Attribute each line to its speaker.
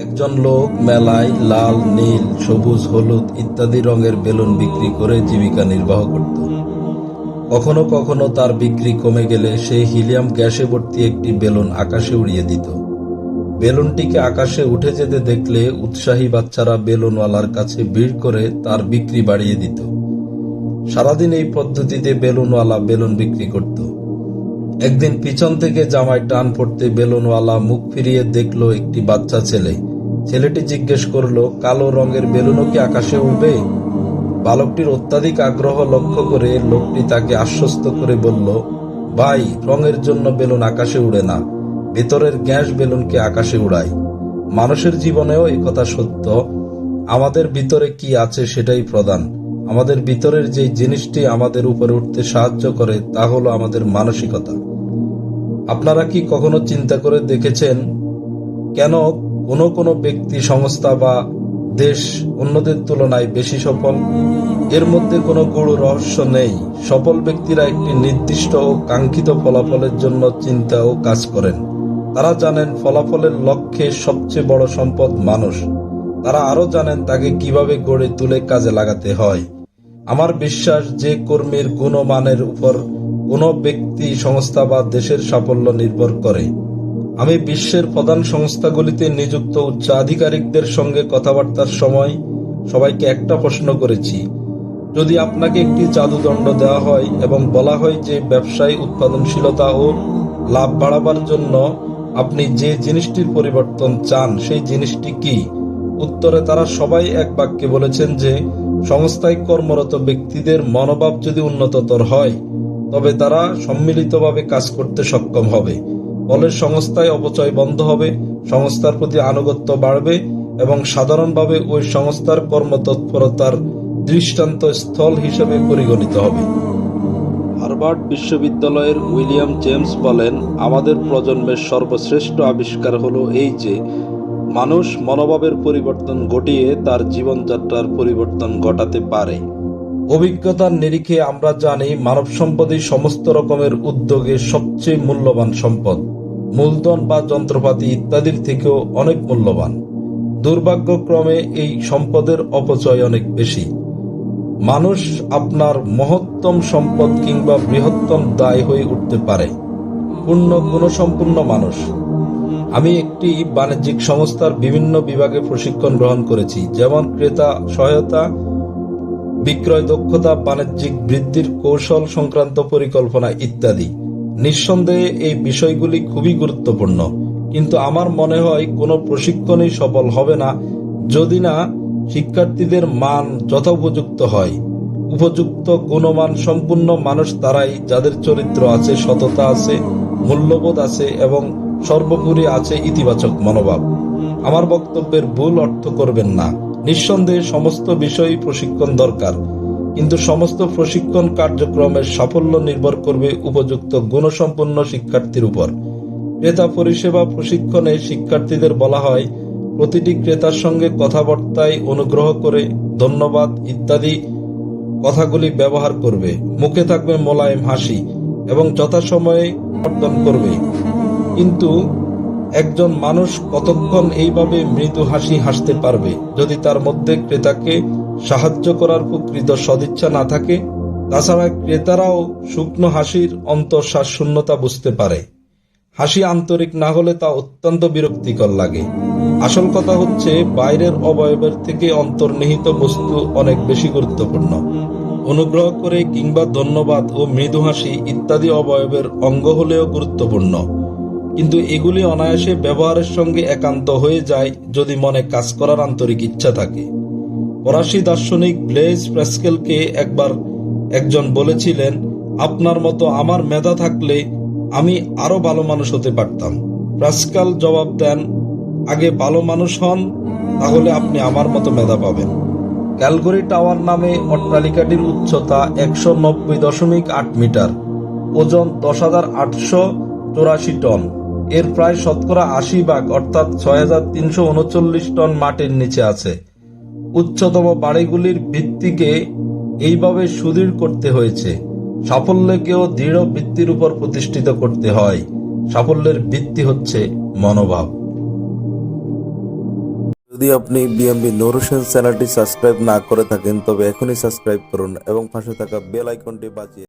Speaker 1: একজন লোক মেলায় লাল, নীল, সবুজ, হলুদ ইত্যাদি রঙের বেলুন বিক্রি করে জীবিকা নির্বাহ করত। কখনো কখনো তার বিক্রি কমে গেলে সে হিলিয়াম গ্যাসে ভর্তি একটি বেলুন আকাশে উড়িয়ে দিত। বেলুনটিকে আকাশে উঠে যেতে দেখলে উৎসাহী বাচ্চারা বেলুনওয়ালার কাছে ভিড় করে তার বিক্রি বাড়িয়ে দিত। সারাদিন এই পদ্ধতিতে বেলুনওয়ালা বেলুন বিক্রি করত। একদিন পিছন থেকে জামায় টান পড়তে বেলুনওয়ালা মুখ ফিরিয়ে দেখল একটি বাচ্চা ছেলে। ছেলেটি জিজ্ঞেস করল, কালো রঙের বেলুনও কি আকাশে উঠবে বালকটির অত্যাধিক আগ্রহ লক্ষ্য করে লোকটি তাকে আশ্বস্ত করে বলল, ভাই, রঙের জন্য বেলুন আকাশে উড়ে না। ভেতরের গ্যাস বেলুনকে আকাশে উড়ায় মানুষের জীবনেও এই কথা সত্য। আমাদের ভিতরে কি আছে সেটাই প্রধান। আমাদের ভিতরের যে জিনিসটি আমাদের উপরে উঠতে সাহায্য করে, তা হলো আমাদের মানসিকতা। আপনারা কি কখনো চিন্তা করে দেখেছেন কেন কোনো কোনো ব্যক্তি, সংস্থা বা দেশ অন্যদের তুলনায় বেশি সফল? এর মধ্যে কোনো গূঢ় রহস্য নেই। সফল ব্যক্তিরা একটি নির্দিষ্ট ও কাঙ্ক্ষিত ফলাফলের জন্য চিন্তা ও কাজ করেন। তারা জানেন ফলাফলের লক্ষ্যে সবচেয়ে বড় সম্পদ মানুষ। তারা আরও জানেন তাকে কীভাবে গড়ে তুলে কাজে লাগাতে হয়। আমার বিশ্বাস যে কর্মীর গুণমানের উপর কোনো ব্যক্তি, সংস্থা বা দেশের সাফল্য নির্ভর করে। আমি বিশ্বের প্রধান সংস্থাগুলিতে নিযুক্ত উচ্চ আধিকারিকদের সঙ্গে কথাবার্তার সময় সবাইকে একটা প্রশ্ন করেছি। যদি আপনাকে একটি জাদুদণ্ড দেওয়া হয় এবং বলা হয় যে ব্যবসায়ী উৎপাদনশীলতা ও লাভ বাড়াবার জন্য আপনি যে জিনিসটির পরিবর্তন চান, সেই জিনিসটি কি? উত্তরে তারা সবাই এক বাক্যে বলেছেন যে সংস্থায় কর্মরত ব্যক্তিদের মনোভাব যদি উন্নততর হয়, তবে তারা সম্মিলিতভাবে কাজ করতে সক্ষম হবে। ফলে সংস্থায় অপচয় বন্ধ হবে, সংস্থার প্রতি আনুগত্য বাড়বে এবং সাধারণভাবে ওই সংস্থার কর্মতৎপরতার দৃষ্টান্ত স্থল হিসেবে পরিগণিত হবে। হার্ভার্ড বিশ্ববিদ্যালয়ের উইলিয়াম জেমস বলেন, আমাদের প্রজন্মের সর্বশ্রেষ্ঠ আবিষ্কার হলো এই যে মানুষ মনোভাবের পরিবর্তন ঘটিয়ে তার জীবনযাত্রার পরিবর্তন ঘটাতে পারে। অভিজ্ঞতার নিরিখে আমরা জানি, মানব সম্পদই সমস্ত রকমের উদ্যোগে সবচেয়ে মূল্যবান সম্পদ। মূলধন বা যন্ত্রপাতি ইত্যাদির থেকেও অনেক মূল্যবান। দুর্ভাগ্যক্রমে এই সম্পদের অপচয় অনেক বেশি। মানুষ আপনার মহত্তম সম্পদ কিংবা বৃহত্তম দায় হয়ে উঠতে পারে। পূর্ণ গুণসম্পন্ন মানুষ। আমি একটি বাণিজ্যিক সংস্থার বিভিন্ন বিভাগে প্রশিক্ষণ গ্রহণ করেছি, যেমন ক্রেতা সহায়তা, বিক্রয় দক্ষতা, বাণিজ্যিক বৃদ্ধির কৌশল সংক্রান্ত পরিকল্পনা ইত্যাদি। নিঃসন্দেহে এই বিষয়গুলি খুবই গুরুত্বপূর্ণ, কিন্তু আমার মনে হয় কোনো প্রশিক্ষণই সফল হবে না যদি না শিক্ষার্থীদের মান যথোপযুক্ত হয়। উপযুক্ত গুণমান সম্পূর্ণ মানুষ তারাই, যাদের চরিত্র আছে, সততা আছে, মূল্যবোধ আছে এবং সর্বোপরি আছে ইতিবাচক মনোভাব। আমার বক্তব্যের ভুল অর্থ করবেন না। নিঃসন্দেহে সমস্ত বিষয়ই প্রশিক্ষণ দরকার। কিন্তু সমস্ত প্রশিক্ষণ কার্যক্রমের সাফল্য নির্ভর করবে উপযুক্ত গুণসম্পন্ন শিক্ষার্থীর উপর। ক্রেতা পরিষেবা প্রশিক্ষণে শিক্ষার্থীদের বলা হয়, প্রতিটি ক্রেতার সঙ্গে কথাবার্তায় অনুগ্রহ করে ধন্যবাদ ইত্যাদি কথাগুলি ব্যবহার করবে। মুখে থাকবে মোলায়েম হাসি এবং যথাসময়ে বর্তন করবে। কিন্তু একজন মানুষ কতক্ষণ এইভাবে মৃদু হাসি হাসতে পারবে? যদি তার মধ্যে ক্রেতাকে সাহায্য করার প্রকৃত সদিচ্ছা না থাকে, তাছাড়া ক্রেতারাও শুকনো হাসির অন্তঃশ্বাস শূন্যতা বুঝতে পারে। হাসি আন্তরিক না হলে তা অত্যন্ত বিরক্তিকর লাগে। আসল কথা হচ্ছে, বাইরের অবয়বের থেকে অন্তর্নিহিত বস্তু অনেক বেশি গুরুত্বপূর্ণ। অনুগ্রহ করে কিংবা ধন্যবাদ ও মৃদু হাসি ইত্যাদি অবয়বের অঙ্গ হলেও গুরুত্বপূর্ণ। কিন্তু এগুলি অনায়াসে ব্যবহারের সঙ্গে একান্ত হয়ে যায় যদি মনে কাজ করার আন্তরিক ইচ্ছা থাকে। ফরাসি দার্শনিক ব্লেজ প্যাসকেলকে একবার একজন বলেছিলেন, আপনার মতো আমার মেধা থাকলে আমি আরও ভালো মানুষ হতে পারতাম। প্যাসকাল জবাব দেন, আগে ভালো মানুষ হন, তাহলে আপনি আমার মতো মেধা পাবেন। ক্যালগরি টাওয়ার নামে অট্টালিকাটির উচ্চতা একশো নব্বই দশমিক আট মিটার, ওজন দশ হাজার আটশো চৌরাশি টন। এর প্রায় শতকরা আশি ভাগ, অর্থাৎ ছয় হাজার তিনশো উনচল্লিশ টন মাটির নিচে আছে। উচ্চতম বাড়িগুলির ভিত্তিকে এইভাবে সুদৃঢ় করতে হয়েছে। সাফল্যকেও দৃঢ় ভিত্তির উপর প্রতিষ্ঠিত করতে হয়। সাফল্যের ভিত্তি হচ্ছে মনোভাব।
Speaker 2: যদি আপনি বিএমবি নূর হোসেন চ্যানেলটি সাবস্ক্রাইব না করে থাকেন, তবে এখনই সাবস্ক্রাইব করুন এবং পাশে থাকা বেল আইকনটি বাজিয়ে